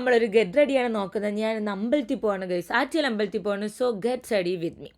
നമ്മളൊരു ഗെറ്റ് റെഡിയാണ് നോക്കുന്നത്. ഞാൻ അമ്പലത്തിൽ പോവാണ് ഗൈസ് ആറ്റിയൽ അമ്പലത്തിൽ പോവാണ്. So get ready with me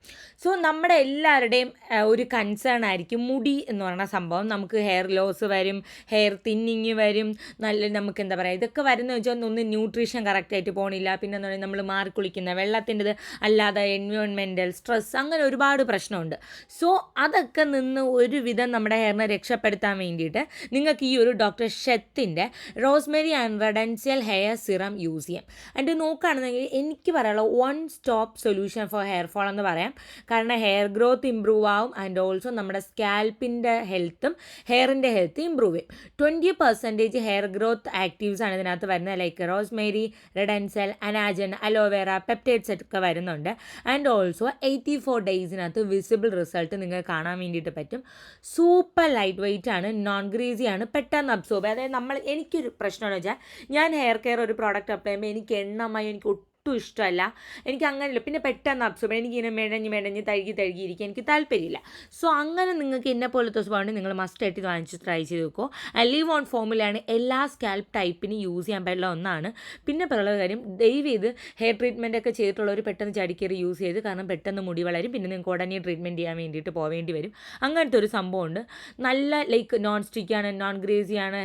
so നമ്മുടെ എല്ലാവരുടെയും ഒരു കൺസേൺ ആയിരിക്കും മുടി എന്ന് പറയുന്ന സംഭവം. നമുക്ക് ഹെയർ ലോസ് വരും ഹെയർ തിന്നിങ് വരും നല്ല നമുക്ക് എന്താ പറയുക ഇതൊക്കെ വരുന്ന വെച്ചാൽ ഒന്ന് ന്യൂട്രീഷൻ കറക്റ്റായിട്ട് പോകണില്ല പിന്നെ എന്ന് പറയുന്നത് നമ്മൾ മാറി കുളിക്കുന്ന വെള്ളത്തിന്റെത് അല്ലാതെ എൻവയോൺമെന്റൽ സ്ട്രെസ് അങ്ങനെ ഒരുപാട് പ്രശ്നമുണ്ട്. സോ അതൊക്കെ നിന്ന് ഒരുവിധം നമ്മുടെ ഹെയറിനെ രക്ഷപ്പെടുത്താൻ വേണ്ടിയിട്ട് നിങ്ങൾക്ക് ഈ ഒരു doctor ഷെത്തിന്റെ rosemary and redensyl hair serum use ചെയ്യാം. എന്നിട്ട് നോക്കുകയാണെന്നെങ്കിൽ എനിക്ക് പറയാനുള്ള one stop solution for hair fall എന്ന് പറയാം. കാരണം ഹെയർ ഗ്രോത്ത് ഇമ്പ്രൂവ് ആവും ആൻഡ് ഓൾസോ നമ്മുടെ സ്കാൽപ്പിന്റെ ഹെൽത്തും ഹെയറിന്റെ ഹെൽത്ത് ഇമ്പ്രൂവ് ചെയ്യും. Twenty percentage hair growth actives ആണ് ഇതിനകത്ത് വരുന്നത്. Like rosemary redensyl anagain aloe vera peptides ഒക്കെ വരുന്നുണ്ട്. ആൻഡ് ഓൾസോ എയ്റ്റി ഫോർ ഡേയ്സിനകത്ത് വിസിബിൾ റിസൾട്ട് നിങ്ങൾക്ക് കാണാൻ വേണ്ടിയിട്ട് പറ്റും. സൂപ്പർ ലൈറ്റ് വെയിറ്റ് ആണ് നോൺ ഗ്രീസി ആണ് പെട്ടെന്ന് അബ്സോർബ് അതായത് നമ്മൾ എനിക്കൊരു പ്രശ്നമെന്ന് വെച്ചാൽ ഞാൻ ഹെയർ കെയർ ഒരു പ്രോഡക്റ്റ് അപ്ലൈ ചെയ്യുമ്പോൾ എനിക്ക് എണ്ണമായി എനിക്ക് ഒട്ടും ഇഷ്ടമല്ല. എനിക്ക് അങ്ങനെയല്ല. പിന്നെ പെട്ടെന്ന് അബ്സോർബ് എനിക്കിങ്ങനെ മെടഞ്ഞ് മെടഞ്ഞ് തഴുകി തഴുകി ഇരിക്കാൻ എനിക്ക് താല്പര്യമില്ല. സോ അങ്ങനെ നിങ്ങൾക്ക് എന്നെ പോലത്തെ സ്വഭാവം നിങ്ങൾ മസ്റ്റ് ആയിട്ട് വാങ്ങിച്ച് ട്രൈ ചെയ്ത് നോക്കുമോ ലീവ് ഓൺ ഫോമിലാണ് എല്ലാ സ്കാൽപ്പ് ടൈപ്പിനും യൂസ് ചെയ്യാൻ പറ്റുന്ന ഒന്നാണ്. പിന്നെ പറയുന്ന കാര്യം ദയവ് ചെയ്ത് ഹെയർ ട്രീറ്റ്മെന്റ് ഒക്കെ ചെയ്തിട്ടുള്ളവർ പെട്ടെന്ന് ചടിക്കേറി യൂസ് ചെയ്ത് കാരണം പെട്ടെന്ന് മുടി വളരും. പിന്നെ നിങ്ങൾക്ക് ഉടനെ ട്രീറ്റ്മെന്റ് ചെയ്യാൻ വേണ്ടിയിട്ട് പോവേണ്ടി വരും. അങ്ങനത്തെ ഒരു സംഭവമുണ്ട്. നല്ല ലൈക്ക് നോൺ സ്റ്റിക്കാണ് നോൺ ഗ്രേസിയാണ്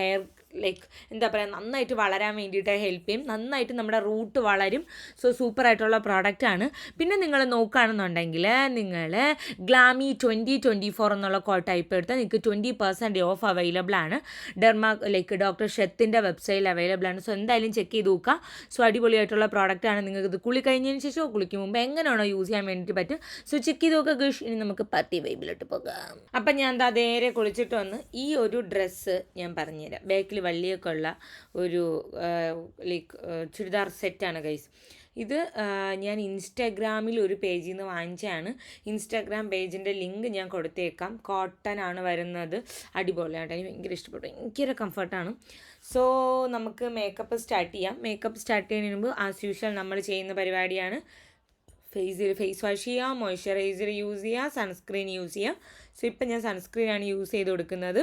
ഹെയർ ലൈക്ക് എന്താ പറയുക നന്നായിട്ട് വളരാൻ വേണ്ടിയിട്ട് ഹെൽപ്പ് ചെയ്യും. നന്നായിട്ട് നമ്മുടെ റൂട്ട് വളരും. സോ സൂപ്പറായിട്ടുള്ള പ്രോഡക്റ്റാണ് പിന്നെ നിങ്ങൾ നോക്കുകയാണെന്നുണ്ടെങ്കിൽ നിങ്ങൾ ഗ്ലാമി ട്വന്റി ട്വന്റി ഫോർ എന്നുള്ള കോ ടൈപ്പ് എടുത്താൽ നിങ്ങൾക്ക് ട്വന്റി പെർസെന്റ് ഓഫ് അവൈലബിൾ ആണ്. ഡെർമാ ലൈക്ക് ഡോക്ടർ ഷെത്തിന്റെ വെബ്സൈറ്റിൽ അവൈലബിൾ ആണ്. സോ എന്തായാലും ചെക്ക് ചെയ്ത് നോക്കുക. സോ അടിപൊളിയായിട്ടുള്ള പ്രോഡക്റ്റാണ് നിങ്ങൾക്ക് ഇത് കുളി കഴിഞ്ഞതിന് ശേഷമോ കുളിക്ക് മുമ്പ് എങ്ങനെയാണോ യൂസ് ചെയ്യാൻ വേണ്ടിയിട്ട് പറ്റും. സോ ചെക്ക് ചെയ്ത് നോക്കുക ഗുഷ്. ഇനി നമുക്ക് പത്തി വൈബിലോട്ട് പോകാം. അപ്പം ഞാൻ എന്താ നേരെ കുളിച്ചിട്ട് വന്ന് ഈ ഒരു ഡ്രസ്സ് ഞാൻ പറഞ്ഞുതരാം. ബാക്കിൽ വള്ളിയൊക്കെ ഉള്ള ഒരു ലൈക്ക് ചുരിദാർ സെറ്റാണ് ഗൈസ് ഇത് ഞാൻ ഇൻസ്റ്റാഗ്രാമിൽ ഒരു പേജിൽ നിന്ന് വാങ്ങിച്ചതാണ്. ഇൻസ്റ്റാഗ്രാം പേജിന്റെ ലിങ്ക് ഞാൻ കൊടുത്തേക്കാം. കോട്ടൺ ആണ് വരുന്നത്. അടിപൊളിയായിട്ട് എനിക്ക് ഭയങ്കര ഇഷ്ടപ്പെട്ടു. ഭയങ്കര കംഫർട്ടാണ് സോ നമുക്ക് മേക്കപ്പ് സ്റ്റാർട്ട് ചെയ്യാം. മേക്കപ്പ് സ്റ്റാർട്ട് ചെയ്യുന്നതിന് മുമ്പ് ആസ് യൂഷ്വൽ നമ്മൾ ചെയ്യുന്ന പരിപാടിയാണ്. ഫേസിൽ ഫേസ് വാഷ് ചെയ്യുക മോയ്സ്ചറൈസർ യൂസ് ചെയ്യുക സൺസ്ക്രീൻ യൂസ് ചെയ്യുക സോ ഇപ്പം ഞാൻ സൺസ്ക്രീനാണ് യൂസ് ചെയ്ത് കൊടുക്കുന്നത്.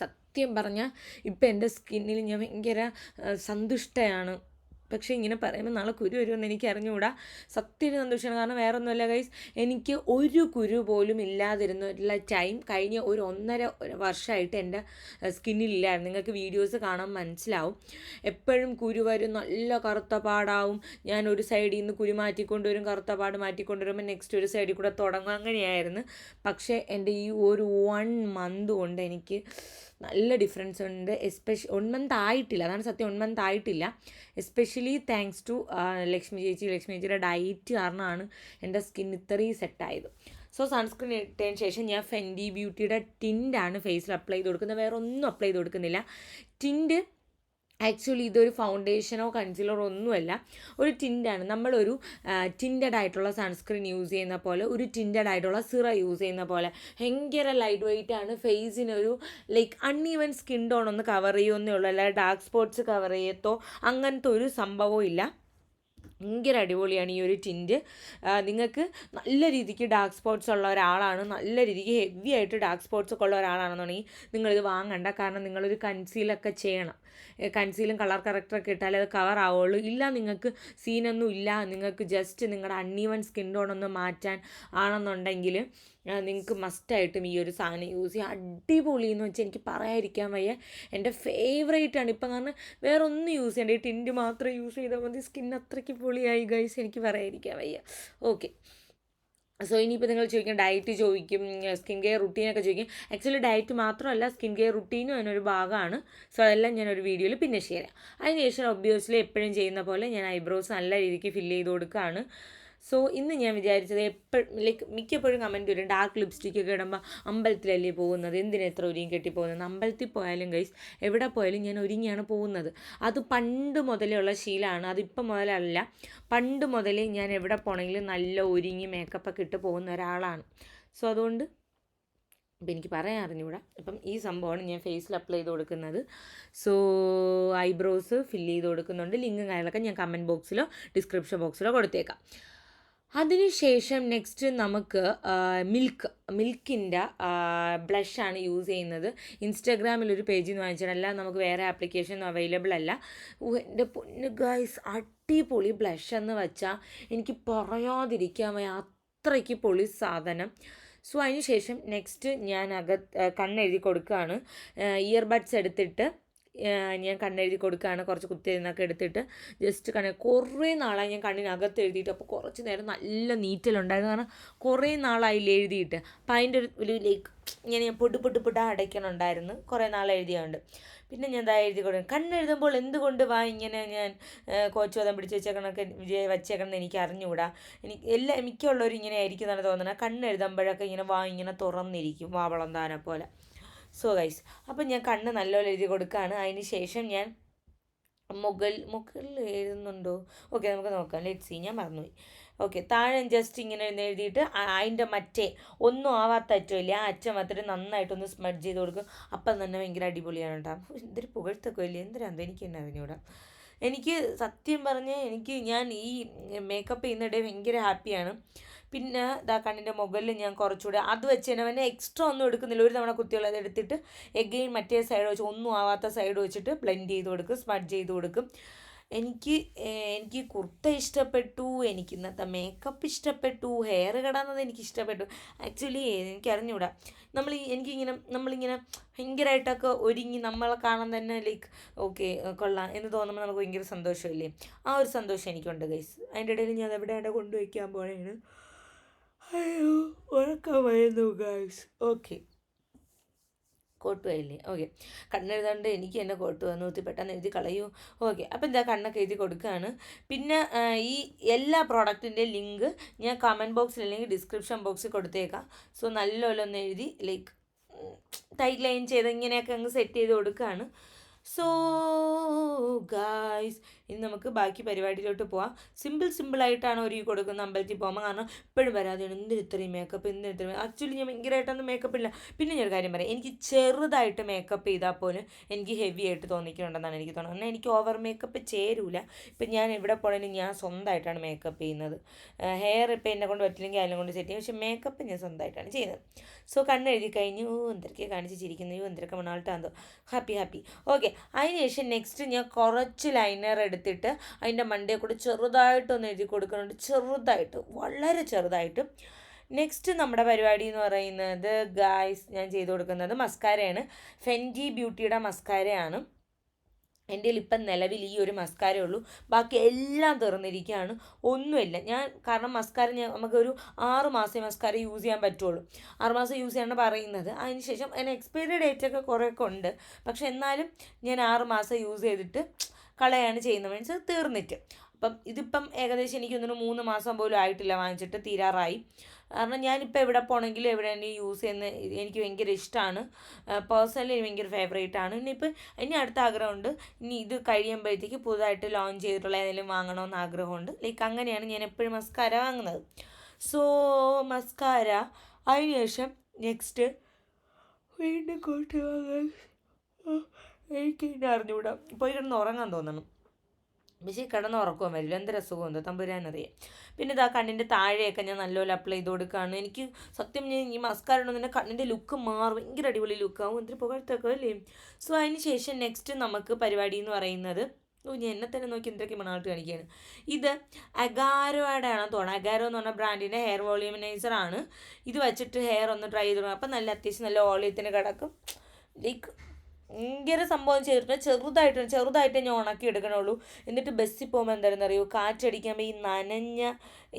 സത്യം പറഞ്ഞാൽ ഇപ്പം എന്റെ സ്കിന്നിൽ ഞാൻ ഭയങ്കര സന്തുഷ്ടയാണ്. പക്ഷേ ഇങ്ങനെ പറയുമ്പോൾ നാളെ കുരു വരുമെന്ന് എനിക്ക് അറിഞ്ഞുകൂടാ. സത്യം സന്തോഷമാണ്. കാരണം വേറെ ഒന്നുമല്ല ഗൈസ് എനിക്ക് ഒരു കുരു പോലും ഇല്ലാതിരുന്നിട്ടുള്ള ടൈം കഴിഞ്ഞ ഒരു ഒന്നര വർഷമായിട്ട് എന്റെ സ്കിന്നിലില്ലായിരുന്നു നിങ്ങൾക്ക് വീഡിയോസ് കാണാൻ മനസ്സിലാവും. എപ്പോഴും കുരു വരും നല്ല കറുത്ത പാടാവും. ഞാൻ ഒരു സൈഡിൽ നിന്ന് കുരു മാറ്റിക്കൊണ്ടുവരും കറുത്ത പാട് മാറ്റിക്കൊണ്ടുവരുമ്പോൾ നെക്സ്റ്റ് ഒരു സൈഡിൽ കൂടെ തുടങ്ങും. അങ്ങനെയായിരുന്നു. പക്ഷേ എന്റെ ഈ ഒരു വൺ മന്ത് കൊണ്ട് എനിക്ക് നല്ല ഡിഫറൻസ് ഉണ്ട്. എസ്പെഷ്യ വൺ മന്ത് ആയിട്ടില്ല. അതാണ് സത്യം. വൺ മന്ത് ആയിട്ടില്ല എസ്പെഷ്യലി താങ്ക്സ് ടു ലക്ഷ്മി ചേച്ചി. ലക്ഷ്മി ചേച്ചിയുടെ ഡയറ്റ് കാരണമാണ് എന്റെ സ്കിൻ ഇത്രയും സെറ്റായത് സോ സൺസ്ക്രീൻ ഇട്ടതിന് ശേഷം ഞാൻ ഫെൻഡി ബ്യൂട്ടിയുടെ ടിന്റാണ് ഫേസിൽ അപ്ലൈ ചെയ്ത് കൊടുക്കുന്നത്. വേറെ ഒന്നും അപ്ലൈ ചെയ്ത് കൊടുക്കുന്നില്ല. ടിന്റ് ആക്ച്വലി ഇതൊരു ഫൗണ്ടേഷനോ കൺസീലറോ ഒന്നുമല്ല. ഒരു ടിന്റാണ് നമ്മളൊരു ടിൻഡഡ് ആയിട്ടുള്ള സൺസ്ക്രീൻ യൂസ് ചെയ്യുന്ന പോലെ ഒരു ടിൻഡഡ് ആയിട്ടുള്ള സിറ യൂസ് ചെയ്യുന്ന പോലെ ഭയങ്കര ലൈറ്റ് വെയിറ്റ് ആണ് ഫേസിനൊരു ലൈക്ക് അൺഈവൻ സ്കിൻ ടോൺ ഒന്ന് കവർ ചെയ്യുമെന്നേ ഉള്ളൂ. അല്ലാതെ ഡാർക്ക് സ്പോട്ട്സ് കവർ ചെയ്യത്തോ അങ്ങനത്തെ ഒരു സംഭവവും ഇല്ല. ഭയങ്കര അടിപൊളിയാണ് ഈ ഒരു ടിന്റ് നിങ്ങൾക്ക് നല്ല രീതിക്ക് ഡാർക്ക് സ്പോട്ട്സ് ഉള്ള ഒരാളാണ്. നല്ല രീതിക്ക് ഹെവി ആയിട്ട് ഡാർക്ക് സ്പോട്ട്സ് ഒക്കെ ഉള്ള ഒരാളാണെന്നുണ്ടെങ്കിൽ നിങ്ങളിത് വാങ്ങണ്ട. കാരണം നിങ്ങളൊരു കൺസീലൊക്കെ ചെയ്യണം. കൺസീലും കളർ കറക്റ്ററൊക്കെ ഇട്ടാലേ അത് കവർ ആവുള്ളൂ. ഇല്ല നിങ്ങൾക്ക് സീനൊന്നും ഇല്ല. നിങ്ങൾക്ക് ജസ്റ്റ് നിങ്ങളുടെ അൺഈവൻ സ്കിൻ ടോൺ ഒന്ന് മാറ്റാൻ ആണെന്നുണ്ടെങ്കിൽ നിങ്ങൾക്ക് മസ്റ്റായിട്ടും ഈ ഒരു സാധനം യൂസ് ചെയ്യാം. അടിപൊളി എന്ന് വെച്ചാൽ എനിക്ക് പറയാതിരിക്കാൻ വയ്യ. എന്റെ ഫേവറേറ്റ് ആണ്. ഇപ്പം കാരണം വേറെ ഒന്നും യൂസ് ചെയ്യേണ്ട ഈ ടിന്റ് മാത്രം യൂസ് ചെയ്താൽ മതി. സ്കിൻ അത്രയ്ക്ക് പൊളിയായി ഗൈസ് എനിക്ക് പറയാതിരിക്കാൻ വയ്യ. ഓക്കെ സോ ഇനിയിപ്പോൾ നിങ്ങൾ ചോദിക്കും ഡയറ്റ് ചോദിക്കും സ്കിൻ കെയർ റുട്ടീനൊക്കെ ചോദിക്കും. ആക്ച്വലി ഡയറ്റ് മാത്രമല്ല സ്കിൻ കെയർ റുട്ടീനും അതിനൊരു ഭാഗമാണ്. സോ അതെല്ലാം ഞാൻ ഒരു വീഡിയോയിൽ പിന്നെ ഷെയർ ചെയ്യാം. അതിനുശേഷം ഒബ്വിയസ്ലി എപ്പോഴും ചെയ്യുന്ന പോലെ ഞാൻ ഐബ്രോസ് നല്ല രീതിക്ക് ഫില്ല് ചെയ്ത് കൊടുക്കുകയാണ് സോ ഇന്ന് ഞാൻ വിചാരിച്ചത് എപ്പോഴും ലൈക്ക് മിക്കപ്പോഴും കമന്റ് വരും. ഡാർക്ക് ലിപ്സ്റ്റിക് ഒക്കെ ഇടുമ്പോൾ അമ്പലത്തിലല്ലേ പോകുന്നത്? എന്തിനാ എത്ര ഒരുങ്ങി കെട്ടി പോകുന്നത് അമ്പലത്തിൽ പോയാലും ഗൈസ് എവിടെ പോയാലും ഞാൻ ഒരുങ്ങിയാണ് പോകുന്നത്. അത് പണ്ട് മുതലേ ഉള്ള ശീലമാണ് അതിപ്പം മുതലല്ല. പണ്ട് മുതലേ ഞാൻ എവിടെ പോകണമെങ്കിലും നല്ല ഒരുങ്ങി മേക്കപ്പൊക്കെ ഇട്ട് പോകുന്ന ഒരാളാണ്. സോ അതുകൊണ്ട് അപ്പം എനിക്ക് പറയാൻ അറിഞ്ഞൂടാ അപ്പം ഈ സംഭവമാണ് ഞാൻ ഫേസിൽ അപ്ലൈ ചെയ്ത് കൊടുക്കുന്നത്. സോ ഐബ്രോസ് ഫില്ല് ചെയ്ത് കൊടുക്കുന്നുണ്ട്. ലിങ്കും കാര്യങ്ങളൊക്കെ ഞാൻ കമന്റ് ബോക്സിലോ ഡിസ്ക്രിപ്ഷൻ ബോക്സിലോ കൊടുത്തേക്കാം. അതിനുശേഷം നെക്സ്റ്റ് നമുക്ക് മിൽക്ക് മിൽക്കിന്റെ ബ്ലഷാണ് യൂസ് ചെയ്യുന്നത്. ഇൻസ്റ്റാഗ്രാമിൽ ഒരു പേജിൽ നിന്ന് വാങ്ങിച്ചിട്ടല്ല നമുക്ക് വേറെ ആപ്ലിക്കേഷൻ അവൈലബിൾ അല്ല. എന്റെ പൊന്ന് ഗൈസ് അടിപൊളി ബ്ലഷ് എന്ന് വെച്ചാൽ എനിക്ക് പറയാതിരിക്കാൻ വയ്യ. അത്രയ്ക്ക് പൊളി സാധനം. സോ അതിന് ശേഷം നെക്സ്റ്റ് ഞാൻ അകത്ത് കണ്ണെഴുതി കൊടുക്കുകയാണ്. ഇയർബഡ്സ് എടുത്തിട്ട് ഞാൻ കണ്ണെഴുതി കൊടുക്കുകയാണ്. കുറച്ച് കുത്തിയിരുന്നൊക്കെ എടുത്തിട്ട് ജസ്റ്റ് കണ്ണ് കുറേ നാളായി ഞാൻ കണ്ണിനകത്ത് എഴുതിയിട്ട്. അപ്പോൾ കുറച്ച് നേരം നല്ല നീറ്റലുണ്ടായിരുന്നു. കാരണം കുറേ നാളായില്ല എഴുതിയിട്ട്. അപ്പം അതിന്റെ ഒരു ഒരു ലൈക്ക് ഇങ്ങനെ ഞാൻ പൊട്ട് പൊട്ട് പൊട്ടാ അടയ്ക്കണുണ്ടായിരുന്നു. കുറേ നാൾ എഴുതിയുണ്ട്. പിന്നെ ഞാൻ എന്താ എഴുതി കൊടുക്കും. കണ്ണെഴുതുമ്പോൾ എന്തുകൊണ്ട് വാ ഇങ്ങനെ ഞാൻ കോച്ചുവതം പിടിച്ച് വെച്ചേക്കണൊക്കെ വിജയ വച്ചേക്കണമെന്ന് എനിക്ക് അറിഞ്ഞുകൂടാ? എനിക്ക് എല്ലാ മിക്കുള്ളവരും ഇങ്ങനെ ആയിരിക്കും എന്നാണ് തോന്നുന്നത് കണ്ണെഴുതുമ്പോഴൊക്കെ ഇങ്ങനെ വാ ഇങ്ങനെ തുറന്നിരിക്കും. വാവളം താനെ പോലെ. സോ ഗൈസ് അപ്പം ഞാൻ കണ്ണ് നല്ലപോലെ എഴുതി കൊടുക്കുകയാണ്. അതിന് ശേഷം ഞാൻ മുകൾ മുകളിൽ എഴുതുന്നുണ്ടോ? ഓക്കെ നമുക്ക് നോക്കാം. ലെറ്റ് സി ഞാൻ മറന്നുപോയി. ഓക്കെ താഴെ ജസ്റ്റ് ഇങ്ങനെ എഴുതിയിട്ട് അതിന്റെ മറ്റേ ഒന്നും ആവാത്ത അറ്റമില്ല ആ അറ്റം മാത്രം നന്നായിട്ടൊന്ന് സ്മഡ് ചെയ്ത് കൊടുക്കും. അപ്പം തന്നെ ഭയങ്കര അടിപൊളിയാണ് കേട്ടോ. എന്തൊരു പുകഴ്ത്തൊക്കെ ഇല്ലേ എന്തൊരു എനിക്ക് തന്നെ അറിഞ്ഞൂടാ എനിക്ക് സത്യം പറഞ്ഞ് എനിക്ക് ഞാൻ ഈ മേക്കപ്പ് ചെയ്യുന്നിടെ ഭയങ്കര ഹാപ്പിയാണ് പിന്നെ ഇതാ കണ്ണിന്റെ മുകളിൽ ഞാൻ കുറച്ചുകൂടെ അത് വെച്ച് തന്നെ പിന്നെ എക്സ്ട്രാ ഒന്നും എടുക്കുന്നില്ല. ഒരു തവണ കുത്തികൾ അത് എടുത്തിട്ട് എഗെയിൻ മറ്റേ സൈഡ് വെച്ച് ഒന്നും ആവാത്ത സൈഡ് വെച്ചിട്ട് ബ്ലെൻഡ് ചെയ്ത് കൊടുക്കും സ്മഡ് ചെയ്ത് കൊടുക്കും. എനിക്ക് എനിക്ക് കുർത്ത ഇഷ്ടപ്പെട്ടു എനിക്ക് ഇന്നത്തെ മേക്കപ്പ് ഇഷ്ടപ്പെട്ടു ഹെയർ കടാന്നത് എനിക്ക് ഇഷ്ടപ്പെട്ടു. ആക്ച്വലി എനിക്ക് അറിഞ്ഞൂടാ. നമ്മൾ എനിക്കിങ്ങനെ നമ്മളിങ്ങനെ ഭയങ്കരമായിട്ടൊക്കെ ഒരുങ്ങി നമ്മളെ കാണാൻ തന്നെ ലൈക്ക് ഓക്കെ കൊള്ളാം എന്ന് തോന്നുമ്പോൾ നമുക്ക് ഭയങ്കര സന്തോഷമല്ലേ? ആ ഒരു സന്തോഷം എനിക്കുണ്ട് ഗൈസ് അതിന്റെ ഇടയിൽ ഞാൻ എവിടെയാണ് കൊണ്ടുവയ്ക്കാൻ പോയാണ് അയ്യോ ഉറക്കമായിരുന്നു ഗൈസ് ഓക്കെ കോട്ട് വരില്ലേ? ഓക്കെ കണ്ണെഴുതാണ്ട് എനിക്ക് തന്നെ കോട്ട് വന്നു ഊത്തി പെട്ടെന്ന് എഴുതി കളയൂ. ഓക്കെ അപ്പം എന്താ കണ്ണൊക്കെ എഴുതി കൊടുക്കുകയാണ് പിന്നെ ഈ എല്ലാ പ്രോഡക്റ്റിന്റെ ലിങ്ക് ഞാൻ കമന്റ് ബോക്സിൽ അല്ലെങ്കിൽ ഡിസ്ക്രിപ്ഷൻ ബോക്സിൽ കൊടുത്തേക്കാം. സോ നല്ലപോലെ ഒന്ന് എഴുതി ലൈക്ക് ടൈറ്റ് ലൈൻ ചെയ്ത് ഇങ്ങനെയൊക്കെ അങ്ങ് സെറ്റ് ചെയ്ത് കൊടുക്കുകയാണ് സോ ഗായ്സ് ഇനി നമുക്ക് ബാക്കി പരിപാടിയിലോട്ട് പോവാം. സിമ്പിൾ സിമ്പിളായിട്ടാണ് ഒരുക്കി കൊടുക്കുന്നത് അമ്പലത്തിൽ പോകുമ്പോൾ. കാരണം ഇപ്പോഴും വരാതെ എന്തിന് ഇത്രയും മേക്കപ്പ് എന്തിന് ഇത്രയും ആക്ച്വലി ഞാൻ ഭയങ്കരമായിട്ടൊന്നും മേക്കപ്പ് ഇല്ല. പിന്നെ ഞാൻ കാര്യം പറയാം. എനിക്ക് ചെറുതായിട്ട് മേക്കപ്പ് ചെയ്താൽ പോലും എനിക്ക് ഹെവി ആയിട്ട് തോന്നിക്കുന്നുണ്ടെന്നാണ് എനിക്ക് തോന്നുന്നത്. എനിക്ക് ഓവർ മേക്കപ്പ് ചേരൂല. ഇപ്പം ഞാൻ എവിടെ പോകണമെങ്കിലും ഞാൻ സ്വന്തമായിട്ടാണ് മേക്കപ്പ് ചെയ്യുന്നത്. ഹെയർ ഇപ്പം എന്നെ കൊണ്ട് പറ്റില്ലെങ്കിൽ അതിനെ കൊണ്ട് സെറ്റ് ചെയ്യും. പക്ഷേ മേക്കപ്പ് ഞാൻ സ്വന്തമായിട്ടാണ് ചെയ്യുന്നത്. സോ കണ്ണെഴുതി കഴിഞ്ഞു. എന്തൊക്കെ കാണിച്ച് ചിരിക്കുന്നു. എന്തൊക്കെ മണാൾട്ടാന്തോ ഹാപ്പി ഹാപ്പി ഓക്കെ അതിനുശേഷം നെക്സ്റ്റ് ഞാൻ കുറച്ച് ലൈനർ എടുത്തിട്ട് അതിന്റെ മണ്ടയെ കൂടെ ചെറുതായിട്ടൊന്ന് എഴുതി കൊടുക്കുന്നുണ്ട്. ചെറുതായിട്ട് വളരെ ചെറുതായിട്ട്. നെക്സ്റ്റ് നമ്മുടെ പരിപാടി എന്ന് പറയുന്നത് ഗായ്സ് ഞാൻ ചെയ്തു കൊടുക്കുന്നത് മസ്കാരയാണ് ഫെൻജി ബ്യൂട്ടിയുടെ മസ്കാരയാണ് എന്റെ ഇപ്പം നിലവിൽ ഈ ഒരു മസ്കാരേ ഉള്ളൂ. ബാക്കി എല്ലാം തീർന്നിരിക്കുകയാണ്. ഒന്നുമില്ല. ഞാൻ കാരണം മസ്കാര ഞാൻ നമുക്കൊരു ആറ് മാസം മസ്കാര യൂസ് ചെയ്യാൻ പറ്റുള്ളൂ. ആറ് മാസം യൂസ് ചെയ്യാണ് പറയുന്നത്. അതിനുശേഷം അതിന് എക്സ്പയറി ഡേറ്റ് ഒക്കെ കുറേയൊക്കെ ഉണ്ട്. പക്ഷെ എന്നാലും ഞാൻ ആറ് മാസം യൂസ് ചെയ്തിട്ട് കളയാണ് ചെയ്യുന്നത് മീൻസ് തീർന്നിട്ട്. അപ്പം ഇതിപ്പം ഏകദേശം എനിക്കൊന്നൊരു മൂന്ന് മാസം പോലും ആയിട്ടില്ല വാങ്ങിച്ചിട്ട് തീരാറായി. കാരണം ഞാനിപ്പോൾ എവിടെ പോകണമെങ്കിലും എവിടെ യൂസ് ചെയ്യുന്ന എനിക്ക് ഭയങ്കര ഇഷ്ടമാണ് പേഴ്സണലി ഭയങ്കര ഫേവറേറ്റ് ആണ്. ഇനിയിപ്പോൾ ഇനി അടുത്ത ആഗ്രഹമുണ്ട്. ഇനി ഇത് കഴിയുമ്പോഴത്തേക്ക് പുതുതായിട്ട് ലോഞ്ച് ചെയ്തിട്ടുള്ള ഏതെങ്കിലും വാങ്ങണമെന്ന് ആഗ്രഹമുണ്ട്. ലൈക്ക് അങ്ങനെയാണ് ഞാൻ എപ്പോഴും മസ്കാര വാങ്ങുന്നത്. സോ മസ്കാര അതിനുശേഷം നെക്സ്റ്റ് വീണ്ടും കോട്ട് വാങ്ങാൻ. എനിക്ക് ഇനി അറിഞ്ഞുകൂടാ പോയി കിടന്ന് ഉറങ്ങാൻ തോന്നണം. പക്ഷേ കിടന്ന് ഉറക്കുവാൻ വരില്ല. എന്ത് രസമുണ്ടോ തമ്പുരാനറിയാം. പിന്നെ ഇതാ കണ്ണിന്റെ താഴെയൊക്കെ ഞാൻ നല്ലപോലെ അപ്ലൈ ചെയ്ത് കൊടുക്കുകയാണ്. എനിക്ക് സത്യം ഞാൻ ഈ മസ്കാര ഇടുന്നതിന്റെ കണ്ണിന്റെ ലുക്ക് മാറും. ഭയങ്കര അടിപൊളി ലുക്കാവും എന്തൊരു പുകഴ്ത്തൊക്കെ അല്ലേ? സോ അതിന് ശേഷം നെക്സ്റ്റ് നമുക്ക് പരിപാടി എന്ന് പറയുന്നത് ഓ ഞാൻ എന്നെ തന്നെ നോക്കി എന്തൊക്കെ മണാട്ട് കാണിക്കുകയാണ്. ഇത് അഗാരോയുടെ ആണ് തോന്നുന്നത് അഗാരോ എന്ന് പറഞ്ഞ ബ്രാൻഡിന്റെ ഹെയർ വോളിയമനൈസർ ആണ്. ഇത് വെച്ചിട്ട് ഹെയർ ഒന്ന് ട്രൈ ചെയ്ത് അപ്പം നല്ല അത്യാവശ്യം നല്ല ഓളിയത്തിന് കിടക്കും. ലൈക്ക് ഭയങ്കര സംഭവം ചെയ്തിട്ട് ചെറുതായിട്ട് ചെറുതായിട്ട് ഞാൻ ഉണക്കി എടുക്കണുള്ളൂ. എന്നിട്ട് ബസ്സിൽ പോകുമ്പോൾ എന്തായിരുന്നു അറിയോ? കാറ്റടിക്കുമ്പോൾ ഈ നനഞ്ഞ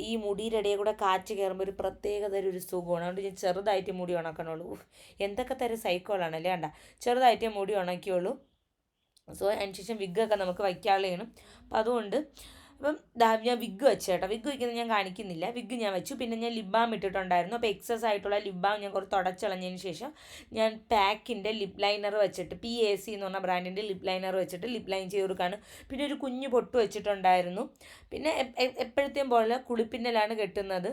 ഈ മുടിയുടെ കൂടെ കാറ്റ് കയറുമ്പോൾ ഒരു പ്രത്യേകതരം ഒരു സുഖമാണ്. അതുകൊണ്ട് ഞാൻ ചെറുതായിട്ട് മുടി ഉണക്കണുള്ളൂ. എന്തൊക്കെ തരം സൈക്കോളാണ് അല്ലേ വേണ്ട ചെറുതായിട്ട് മുടി ഉണക്കിയുള്ളൂ. സോ അതിനുശേഷം വിഗ്ഗൊക്കെ നമുക്ക് വയ്ക്കാനുള്ളതാണ്. അപ്പോൾ അതുകൊണ്ട് അപ്പം ഞാൻ വിഗ് വെച്ച് കേട്ടോ. വിഗ് വയ്ക്കുന്നത് ഞാൻ കാണിക്കുന്നില്ല. വിഗ് ഞാൻ വെച്ചു. പിന്നെ ഞാൻ ലിബാം ഇട്ടിട്ടുണ്ടായിരുന്നു. അപ്പോൾ എക്സസ് ആയിട്ടുള്ള ലിബാം ഞാൻ കുറച്ച് തുടച്ചളഞ്ഞതിന് ശേഷം ഞാൻ പാക്കിന്റെ ലിപ് ലൈനർ വെച്ചിട്ട് പി എ സി എന്ന് പറഞ്ഞ ബ്രാൻഡിന്റെ ലിപ് ലൈനർ വെച്ചിട്ട് ലിപ് ലൈൻ ചെയ്ത് കൊടുക്കുകയാണ്. പിന്നെ ഒരു കുഞ്ഞു പൊട്ട് വെച്ചിട്ടുണ്ടായിരുന്നു. പിന്നെ എപ്പോഴത്തെയും പോലെ കുളിപ്പിന്നലാണ് കെട്ടുന്നത്.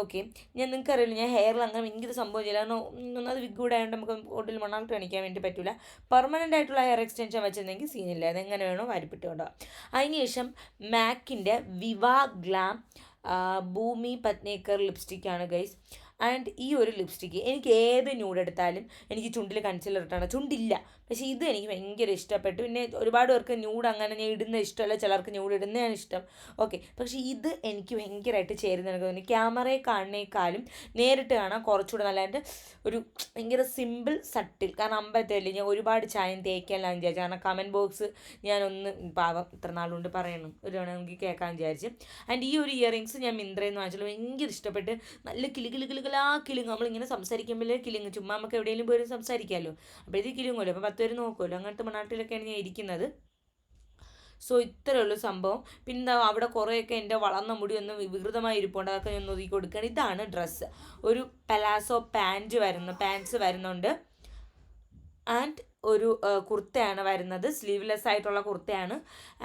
ഓക്കെ ഞാൻ നിങ്ങൾക്ക് അറിയില്ല ഞാൻ ഹെയറിൽ അങ്ങനെ ഭയങ്കര സംഭവം ചെയ്യില്ല. കാരണം ഒന്നത് വിഗ് കൂടെ ആയതുകൊണ്ട് നമുക്ക് ഒട്ടിൽ മണ്ണാൾട്ട് കാണിക്കാൻ വേണ്ടി പറ്റില്ല പെർമനന്റ് ആയിട്ടുള്ള ഹെയർ എക്സ്റ്റൻഷൻ വെച്ചിരുന്നെങ്കിൽ സീനില്ല അതെങ്ങനെ വേണോ വാരിപ്പിട്ട് കൊണ്ടുപോകാം അതിനുശേഷം മാക് മാക്കിന്റെ വിവാ ഗ്ലാം ഭൂമി പത്നേക്കർ ലിപ്സ്റ്റിക്കാണ് ഗൈസ് ആൻഡ് ഈ ഒരു ലിപ്സ്റ്റിക്ക് എനിക്ക് ഏത് ന്യൂഡ് എടുത്താലും എനിക്ക് ചുണ്ടിൽ കൺസിലർ ഇട്ടാണ്. ചുണ്ടില്ല. പക്ഷേ ഇത് എനിക്ക് ഭയങ്കര ഇഷ്ടപ്പെട്ടു. പിന്നെ ഒരുപാട് പേർക്ക് ന്യൂഡ് അങ്ങനെ ഞാൻ ഇടുന്ന ഇഷ്ടമല്ല. ചിലർക്ക് ന്യൂഡ് ഇടുന്നതാണ് ഇഷ്ടം. ഓക്കെ പക്ഷേ ഇത് എനിക്ക് ഭയങ്കരമായിട്ട് ചേരുന്ന എനിക്ക് തോന്നി ക്യാമറയെ കാണുന്നേക്കാളും നേരിട്ട് കാണാൻ കുറച്ചുകൂടെ നല്ലതായിട്ട് ഒരു ഭയങ്കര സിമ്പിൾ സട്ടിൽ കാരണം അമ്പലത്തിലല്ലേ ഞാൻ ഒരുപാട് ചായം തേക്കാനെല്ലാം വിചാരിച്ചു കാരണം കമന്റ് ബോക്സ് ഞാനൊന്ന് പാവം ഇത്ര നാളുകൊണ്ട് പറയണം. ഒരു തവണ നമുക്ക് കേൾക്കാൻ വിചാരിച്ചു. ആൻഡ് ഈ ഒരു ഇയറിങ്സ് ഞാൻ മിന്ത്രയിൽ നിന്ന് വാങ്ങിച്ചുള്ളൂ ഭയങ്കര ഇഷ്ടപ്പെട്ട് നല്ല കിളി കിളി കിളികളാ കിളിങ്ങ്. നമ്മളിങ്ങനെ സംസാരിക്കുമ്പോഴേ കിളിങ്ങ്. ചുമ്മാ നമുക്ക് എവിടെയെങ്കിലും പോയി സംസാരിക്കാമല്ലോ. അപ്പോഴത്തേക്ക് കിളിങ്ങുമല്ലോ അപ്പോൾ പത്ത് പേര് നോക്കുമല്ലോ അങ്ങനത്തെ മണ്ണാട്ടിലൊക്കെയാണ് ഞാൻ ഇരിക്കുന്നത്. സോ ഇത്രയേ ഉള്ളൂ സംഭവം. പിന്നെ അവിടെ കുറേയൊക്കെ എന്റെ വളർന്ന മുടി ഒന്ന് വികൃതമായി ഇരിപ്പുണ്ട്. അതൊക്കെ ഞാൻ ഒതുക്കി കൊടുക്കുകയാണ്. ഇതാണ് ഡ്രസ്സ് ഒരു പലാസോ പാന്റ് വരുന്നു പാന്റ്സ് വരുന്നുണ്ട്. ആൻഡ് ഒരു കുർത്തയാണ് വരുന്നത്. സ്ലീവ്ലെസ് ആയിട്ടുള്ള കുർത്തയാണ്.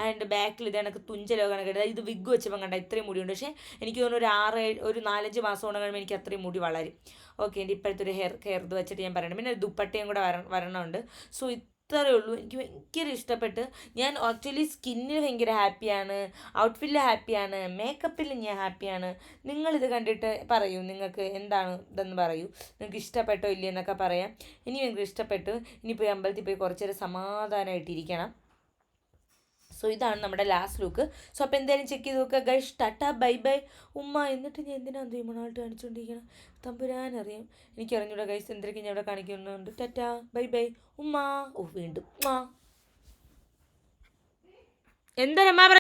ആൻഡ് ബാക്കിൽ ഇത് കണക്ക് തുഞ്ചലോ കണക്ക് ഇത് വിഗ് വെച്ചപ്പോൾ കണ്ട ഇത്രയും മുടിയുണ്ട്. പക്ഷേ എനിക്ക് തോന്നുന്നു ഒരു ആറ് ഒരു നാലഞ്ച് മാസം കൊണ്ട് കഴിയുമ്പോൾ എനിക്ക് അത്രയും മുടി വളരും. ഓക്കെ എന്റെ ഇപ്പോഴത്തെ ഒരു ഹെയർ ഹെയർ ഇത് വെച്ചിട്ട് ഞാൻ പറയണം പിന്നെ ദുപ്പട്ടയും കൂടെ വര വരണമുണ്ട് സോ ഇത്രയേ ഉള്ളൂ. എനിക്ക് ഭയങ്കര ഇഷ്ടപ്പെട്ട് ഞാൻ ആക്ച്വലി സ്കിന്നിൽ ഭയങ്കര ഹാപ്പിയാണ്. ഔട്ട്ഫിറ്റിൽ ഹാപ്പിയാണ്. മേക്കപ്പിൽ ഞാൻ ഹാപ്പിയാണ്. നിങ്ങളിത് കണ്ടിട്ട് പറയൂ. നിങ്ങൾക്ക് എന്താണ് ഇതെന്ന് പറയൂ. നിങ്ങൾക്ക് ഇഷ്ടപ്പെട്ടോ ഇല്ലയെന്നൊക്കെ പറയാം. ഇനി നിങ്ങൾക്ക് ഇഷ്ടപ്പെട്ടു. ഇനി പോയി അമ്പലത്തിൽ പോയി കുറച്ചേരം സമാധാനമായിട്ടിരിക്കണം. സോ ഇതാണ് നമ്മുടെ ലാസ്റ്റ് ലുക്ക് സോ അപ്പോൾ എന്തായാലും ചെക്ക് ചെയ്ത് നോക്കുക ഗൈഷ് ടട്ട ബൈ ബൈ. ഉമ്മ എന്നിട്ട് ഞാൻ എന്തിനാണ് മണാൾട്ട് കാണിച്ചുകൊണ്ടിരിക്കണം തമ്പുരാനറിയാം. എനിക്ക് അറിഞ്ഞൂടാ ഗൈസ് എന്തൊക്കെ ഞാൻ ഇവിടെ കാണിക്കുന്നുണ്ട്. Tata bye bye. ഉമ്മ. ഓ വീണ്ടും. ഉമ്മ. എന്താ